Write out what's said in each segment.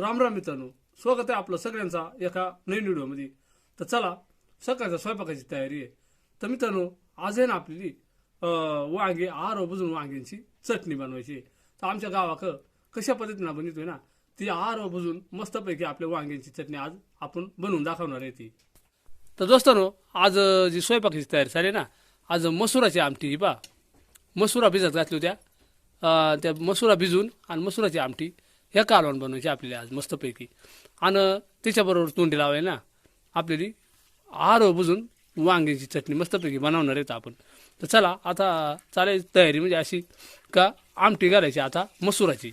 राम राम मित्रांनो स्वागत आहे आपलं सगळ्यांचा एका नवीन व्हिडिओमध्ये. तर चला सकाळच्या स्वयंपाकाची तयारी आहे. तर मित्रांनो आज आहे ना आपली वांगे आरो भुजून वांग्यांची चटणी बनवायची आहे. तर आमच्या गावाक कशा पद्धतीनं बनवतोय ना ती आरो भुजून मस्तपैकी आपल्या वांग्यांची चटणी आज आपण बनवून दाखवणार आहे ती. तर दोस्तांनो आज जी स्वयंपाकाची तयारी झाली ना आज मसुराची आमटी ही पा मसुरा भिजत घातली होत्या. त्या मसुरा भिजून आणि मसुराची आमटी ह्या कालवण बनवायची आपल्याला आज मस्तपैकी. आणि त्याच्याबरोबर तोंडी लावायला ना आपल्याला आर बुजून वांग्याची चटणी मस्तपैकी बनवणार आहेत आपण. तर चला आता चालेल तयारी म्हणजे अशी का आमटी घालायची आता मसुराची.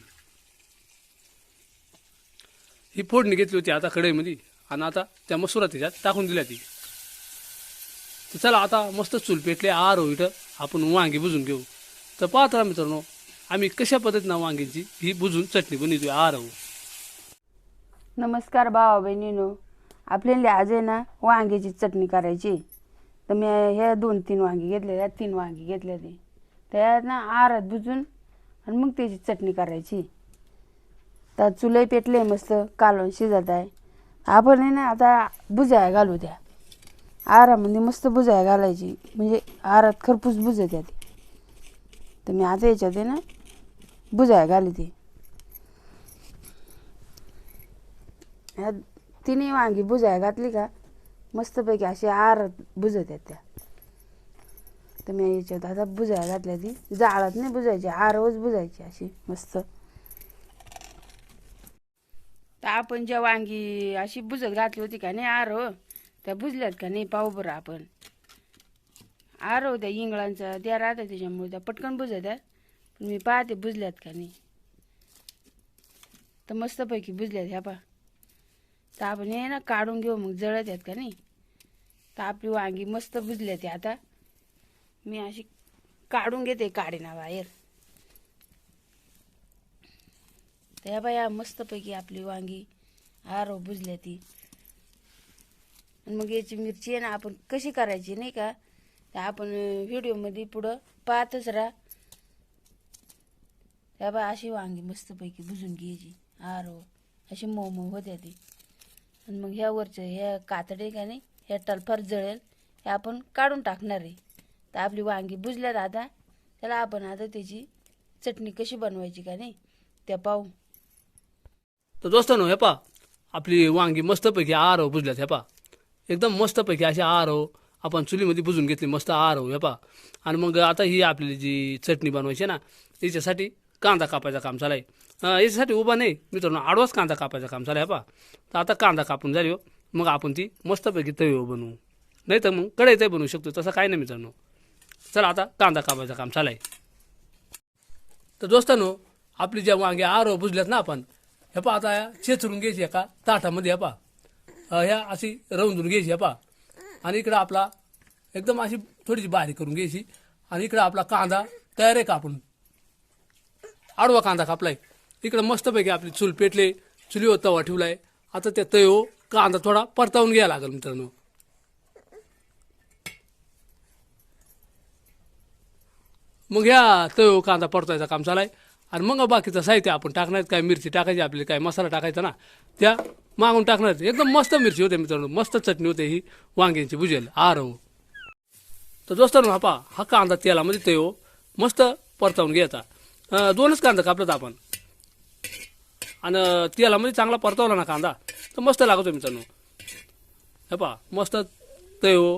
ही फोडणी घेतली होती आता कढईमध्ये आणि आता त्या मसुरा त्याच्यात टाकून दिल्या ती. तर चला आता मस्त चूल पेटले आर हो इथं आपण वांगी बुजून घेऊ. तर पाहत मित्रांनो आम्ही कशा पद्धतीनं वांग्याची ही बुजून चटणी बनवतोय. आर हो नमस्कार भावा बहिणीनो. आपल्याला आज आहे ना वांग्याची चटणी करायची. तर मी ह्या दोन तीन वांगी घेतलेल्या तीन वांगी घेतल्या ते त्यात ना आरात बुजून आणि मग त्याची चटणी करायची. तर चुलई पेटले मस्त कालवण शिजत आहे. आपण आहे ना आता बुजाया घालू द्या. आरामध्ये मस्त बुजाया घालायची. म्हणजे आरात खरपूस बुजत ती तर मी आता याच्यात आहे ना बुजाया घालते ह्या तिन्ही वांगी बुजाय घातली का मस्तपैकी अशी आर बुजत आहेत त्या तर मी याच्यात आता बुजाय घातल्या ती जाळत नाही बुजायची आरवच बुजायची अशी मस्त तर आपण ज्या वांगी अशी बुजत घातली होती का नाही आरो त्या बुजल्यात का नाही पाहू बरं आपण आरो त्या इंगळांचा त्या राहतात त्याच्यामुळे त्या पटकन बुजत आहेत मी पाहते बुजल्यात का नाही. तर मस्तपैकी बुजल्यात ह्या पा तर आपण हे ना काढून घेऊ मग जळत आहेत का नाही. तर आपली वांगी मस्त बुजल्यात आता. मी अशी काढून घेते काढीना बाहेर. तर ह्या बाया मस्तपैकी आपली वांगी आरो बुजल्या ती मग याची मिरची आहे ना आपण कशी करायची नाही का तर आपण व्हिडिओमध्ये पुढं पाहतच राहा. त्या बाय अशी वांगी मस्तपैकी भुजून घ्यायची आरो अशी मऊ मऊ होत्या ती. आणि मग ह्यावरचं ह्या कातडे का नाही ह्या टलफार जळेल हे आपण काढून टाकणार आहे. तर आपली वांगी बुजल्यात आता त्याला आपण आता त्याची चटणी कशी बनवायची का नाही त्या पाहू. तर दोस्तांनो हे पा आपली वांगी मस्तपैकी आर हो बुजल्यात हे पा एकदम मस्तपैकी अशी आरो आपण चुलीमध्ये बुजून घेतली मस्त आर हो हे पा आणि मग आता ही आपली जी चटणी बनवायची आहे ना त्याच्यासाठी कांदा कापायचं काम चालाय याच्यासाठी उभा नाही. मित्रांनो आडवाच कांदा कापायचं काम चालू आहे पा तर आता कांदा कापून झाली हो. मग आपण ती मस्तपैकी तवी हो बनवू. नाही तर मग कढईतही बनवू शकतो. तसं काही नाही मित्रांनो. चला आता कांदा कापायचं काम चालाय तर दोस्तांनो आपली ज्या वांगे आरो बुजल्यात ना आपण हे पा आता चेचरून घ्यायची एका ताटामध्ये हे पा ह्या अशी रवंदून घ्यायची हे पा आणि इकडं आपला एकदम अशी थोडीशी बारीक करून घ्यायची. आणि इकडं आपला कांदा तयार आहे का आपण? आडवा कांदा कापलाय. इकडं मस्तपैकी आपली चूल पेटले चुलीवर तवा ठेवलाय. आता त्या तयो कांदा थोडा परतावून घ्यायला लागेल मित्रांनो. मग ह्या तयो कांदा परतायचा काम चालाय आणि मग बाकीचं साहित्य आपण टाकणार काय मिरची टाकायची आपली काय मसाला टाकायचा ना त्या मागून टाकणार एकदम मस्त मिरची होते मित्रांनो. मस्त चटणी होते ही वांग्यांची बुजेल आर हो तर दोस्तांनो हा पहा हा कांदा तेलामध्ये तयो मस्त परतावून घ्यायचा. दोनच कांदा कापलात आपण. आणि तेलामध्ये चांगला परतवला ना कांदा. तर मस्त लागतो मित्रांनो. हे पहा मस्त तयो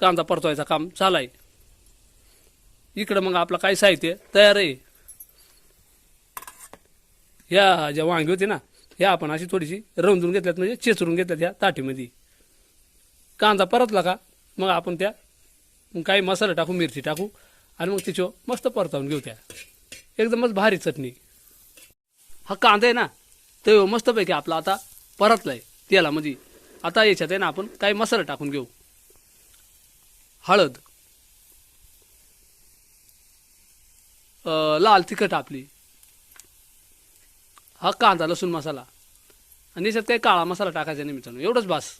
कांदा परतवायचा काम चालाय इकडं मग आपलं काय साहित्य? तयार आहे. ह्या ज्या वांगी होती ना ह्या आपण अशी थोडीशी रवंदून घेतल्यात म्हणजे चेचरून घेतल्यात ह्या ताटीमध्ये. कांदा परतला का मग आपण त्या काही मसाला टाकू मिरची टाकू आणि मग तिच्यावर मस्त परतावून घेऊ त्या. एकदमच भारी चटणी. हा कांदा आहे ना तो मस्तपैकी आपला आता परतलाय. तेलामध्ये म्हणजे आता याच्यात आहे ना आपण काही मसाला टाकून घेऊ. हळद. लाल तिखट आपली. हा कांदा लसूण मसाला. आणि याच्यात काही काळा मसाला टाकायचा नाही मित्रांनो एवढंच बास.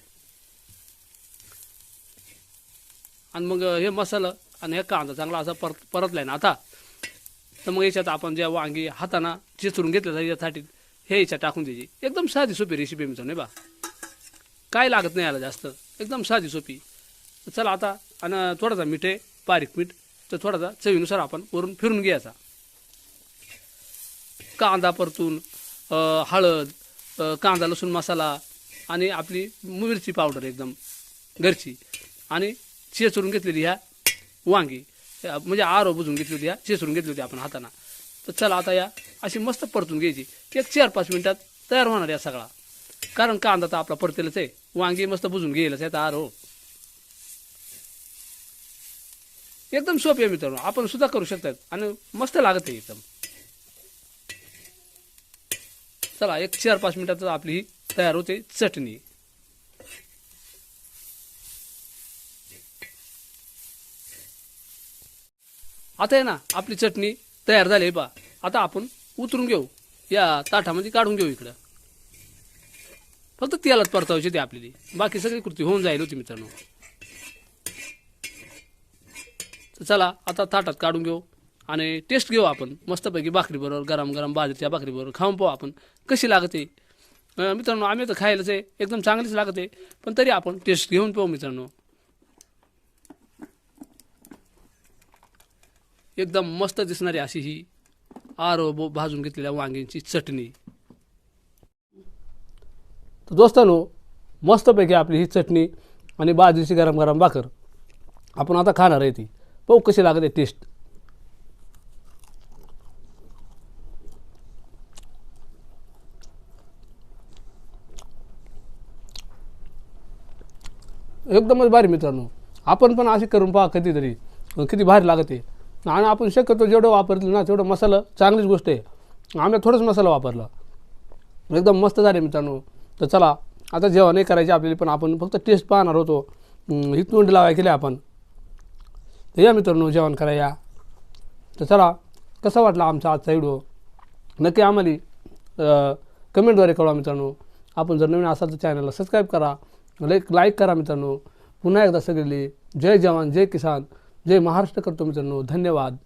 आणि मग हे मसाला आणि हे कांदा चांगला असा परत परतलाय ना आता. तर मग याच्यात आपण ज्या वांगी हाताना चिचरून घेतल्या याच्यासाठी हे याच्यात टाकून द्यायची. एकदम साधी सोपी रेसिपी मित्रांनो नाही बा? काय लागत नाही याला जास्त. एकदम साधी सोपी. चला आता आणि थोडासा मीठ आहे बारीक मीठ. तर थोडासा चवीनुसार आपण वरून फिरून घ्यायचा. कांदा परतून हळद कांदा लसूण मसाला आणि आपली मिरची पावडर एकदम घरची. आणि चिचरून घेतलेली ह्या वांगी. म्हणजे आरो बुजून घेतली होती या चेचरून घेतली होती आपण हाताना. तर चला आता या अशी मस्त परतून घ्यायची. एक चार पाच मिनिटात तयार होणार या सगळा. कारण कांदा तर आपला परतेलच आहे. वांगी मस्त बुजून घ्यायलाच आहे आरो एकदम सोपी आहे मित्रांनो. आपण सुद्धा करू शकतात. आणि मस्त लागत आहे एकदम. चला एक चार पाच मिनिटात आपली ही तयार होते. चटणी. आता आहे ना आपली चटणी तयार झाली बा. आता आपण उतरून घेऊ. या ताटामध्ये काढून घेऊ इकडं. फक्त तेलात परतावायची ती आपली बाकी सगळी कृती होऊन जाईल होती मित्रांनो. तर चला आता ताटात काढून घेऊ आणि टेस्ट घेऊ आपण. मस्तपैकी भाकरीबरोबर गरम गरम बाजरीच्या भाकरीबरोबर खाऊन पाहू आपण कशी लागते. मित्रांनो आम्ही तर खायलाच आहे. एकदम चांगलीच लागते. पण तरी आपण टेस्ट घेऊन पाहू मित्रांनो. एकदम मस्त दिसणारी अशी ही आरो बो भाजून घेतलेल्या वांग्यांची चटणी. तर दोस्तांनो मस्तपैकी आपली ही चटणी आणि बाजरीची गरम गरम भाकर आपण आता खाणार आहे ती. पाहू कशी लागते टेस्ट एकदमच भारी मित्रांनो. आपण पण असे करून पहा कधीतरी. किती भारी लागते. आणि आपण शक्यतो जेवढं वापरलं ना तेवढं मसाला चांगलीच गोष्ट आहे. आम्ही थोडंच मसाला वापरला. एकदम मस्त झाले मित्रांनो. तर चला आता जेवण नाही करायचे आपल्याला पण आपण फक्त टेस्ट पाहणार होतो. हम्म, ही तोंड लावाय केले आपण. तर या मित्रांनो जेवण कराया तर चला कसा वाटला आमचा आजचा व्हिडिओ नक्की आम्हाला कमेंटद्वारे कळवा मित्रांनो. आपण जर नवीन असाल तर चॅनलला सबस्क्राईब करा. लाईक लाईक करा मित्रांनो. पुन्हा एकदा सगळे जय जवान जय किसान. जय महाराष्ट्र करतो मित्रांनो. धन्यवाद.